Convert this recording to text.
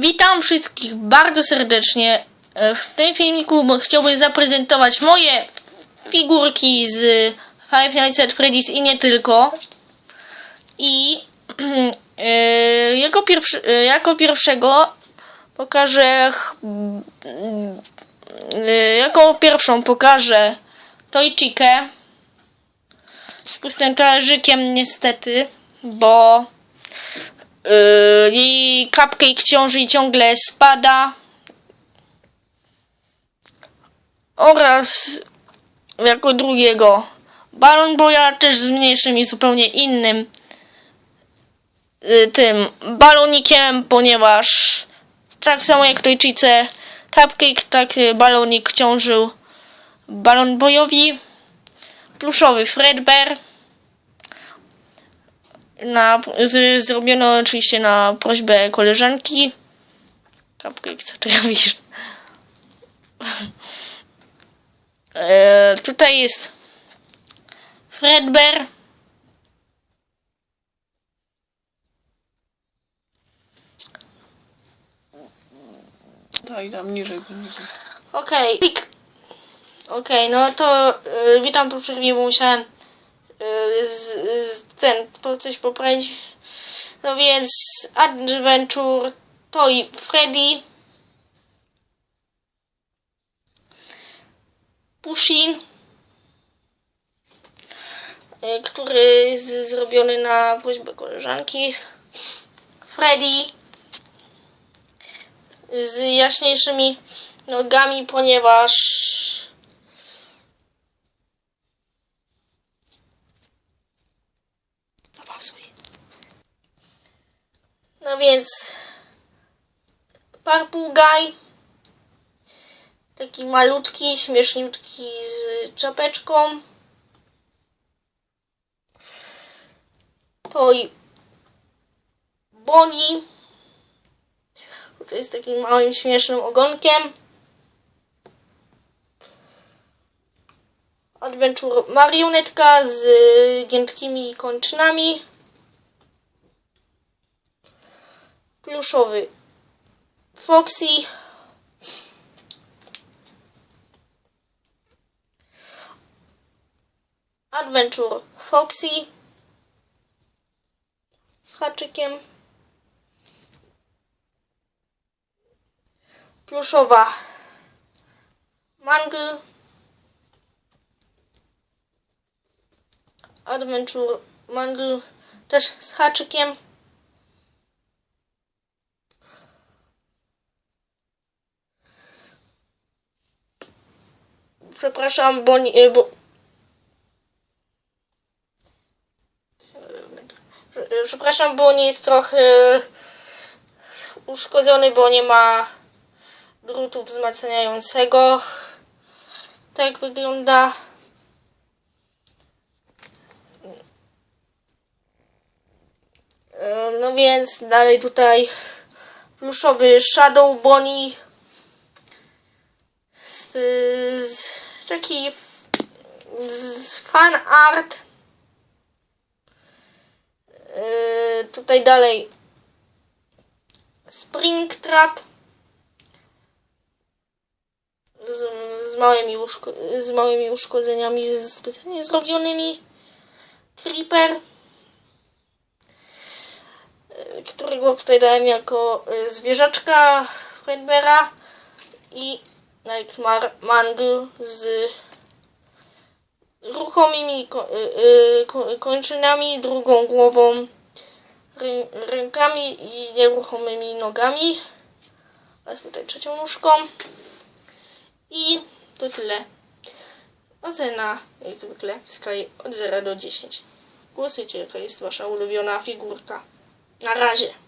Witam wszystkich bardzo serdecznie. E, W tym filmiku chciałbym zaprezentować moje figurki z Five Nights at Freddy's i nie tylko. I e, jako, pierwszy, e, jako pierwszego pokażę jako pierwszą pokażę Toychikę z pustym talerzykiem niestety, bo Yy, jej cupcake ciąży i ciągle spada. Oraz jako drugiego Balon Boya też z mniejszym i zupełnie innym yy, tym balonikiem, ponieważ tak samo jak Tojczyce Cupcake, tak yy, balonik ciążył Balon Boyowi. Pluszowy Fredbear na, z, zrobiono oczywiście na prośbę koleżanki. Cupcake, co ty robisz? e, tutaj jest Fredbear. Daj tam niżej. Okej. Klik. Okej, no to y, witam po przerwie, bo musiałem y, z, z, ten, coś poprawić. No więc Adventure Toy Freddy. Pushin. y, Który jest zrobiony na prośbę koleżanki. Freddy z jaśniejszymi nogami, ponieważ No więc Guy taki malutki, śmieszniutki z czapeczką. To i Bonnie to jest takim małym, śmiesznym ogonkiem. Adventure marionetka z giętkimi kończynami. Pluszowy Foxy. Adventure Foxy z haczykiem. pluszowa mangy adventure mangy też z haczykiem przepraszam bo, nie, bo przepraszam bo nie jest trochę uszkodzony bo nie ma drutu wzmacniającego. Tak wygląda. E, No więc dalej tutaj pluszowy Shadow Bonnie. Z, taki fan art. E, Tutaj dalej Springtrap. z, z, małymi, z małymi uszkodzeniami z specjalnie zrobionymi. Creeper, y, którego tutaj dałem jako y, zwierzaczka Fredbeara i Nightmare Mangle z ruchomymi ko, y, y, ko, kończynami, drugą głową, rę, rękami i nieruchomymi nogami oraz tutaj trzecią nóżką. I to tyle. Ocena, jak zwykle, w skali od 0 do 10. Głosujcie, jaka jest wasza ulubiona figurka. Na razie.